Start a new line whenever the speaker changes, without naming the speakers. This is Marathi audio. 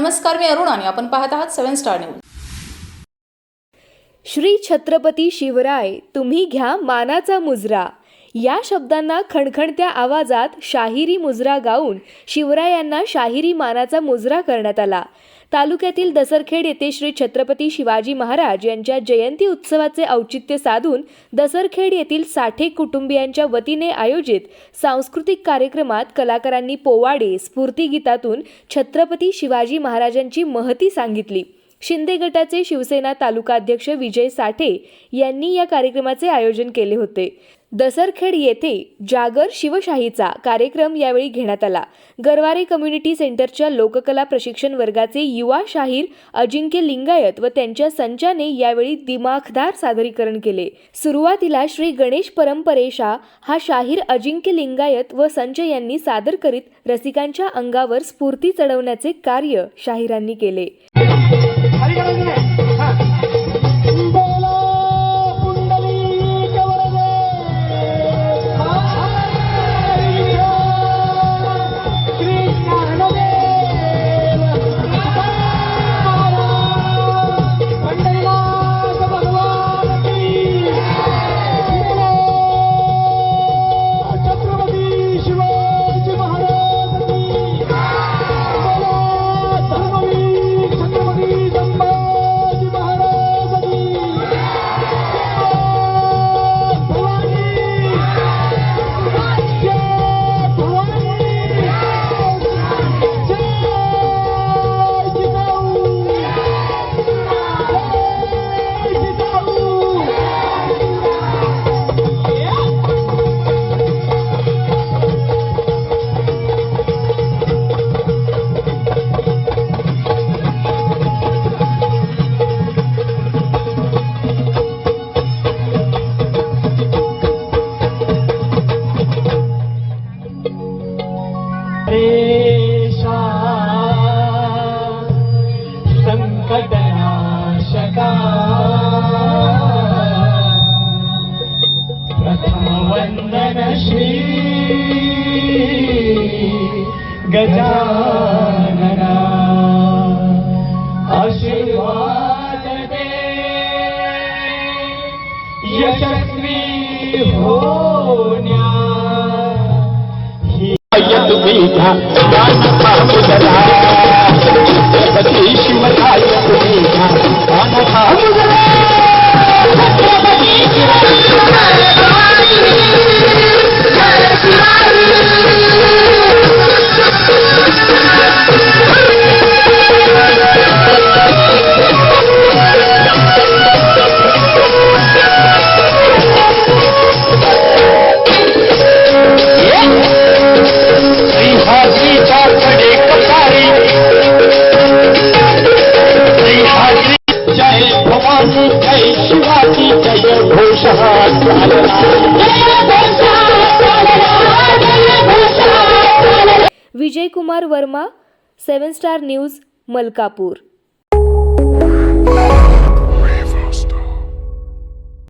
नमस्कार मी अरुण आणि आपण पाहत आहात seven star news.
Shri Chhatrapati Shivray तुम्ही घ्या मानाचा मुजरा. या शब्दांना खणखणत्या आवाजात शाहिरी मुजरा गाऊन शिवरायांना शाहिरी मानाचा मुजरा करण्यात आला. तालुक्यातील दसरखेड येथे श्री छत्रपती शिवाजी महाराज यांच्या जयंती उत्सवाचे औचित्य साधून दसरखेड येथील साठे कुटुंबियांच्या वतीने आयोजित सांस्कृतिक कार्यक्रमात कलाकारांनी पोवाडे स्फूर्तिगीतातून छत्रपती शिवाजी महाराजांची महती सांगितली. शिंदे गटाचे शिवसेना तालुकाध्यक्ष विजय साठे यांनी या कार्यक्रमाचे आयोजन केले होते. दसरखेड येथे जागर शिवशाहीचा कार्यक्रम यावेळी घेण्यात आला. गरवारे कम्युनिटी सेंटरच्या लोककला प्रशिक्षण वर्गाचे युवा शाहीर अजिंक्य लिंगायत व त्यांच्या संचाने यावेळी दिमाखदार सादरीकरण केले. सुरुवातीला श्री गणेश परंपरेशा हा शाहीर अजिंक्य लिंगायत व संच यांनी सादर करीत रसिकांच्या अंगावर स्फूर्ती चढवण्याचे कार्य शाहिरांनी केले.
Thank you. गजानना। आशीर्वाद दे। यशस्वी होण्या। तुम्ही घ्या दान पामुदरा Chhatrapati Shivray
Vijay Kumar Varma seven star news Malkapur.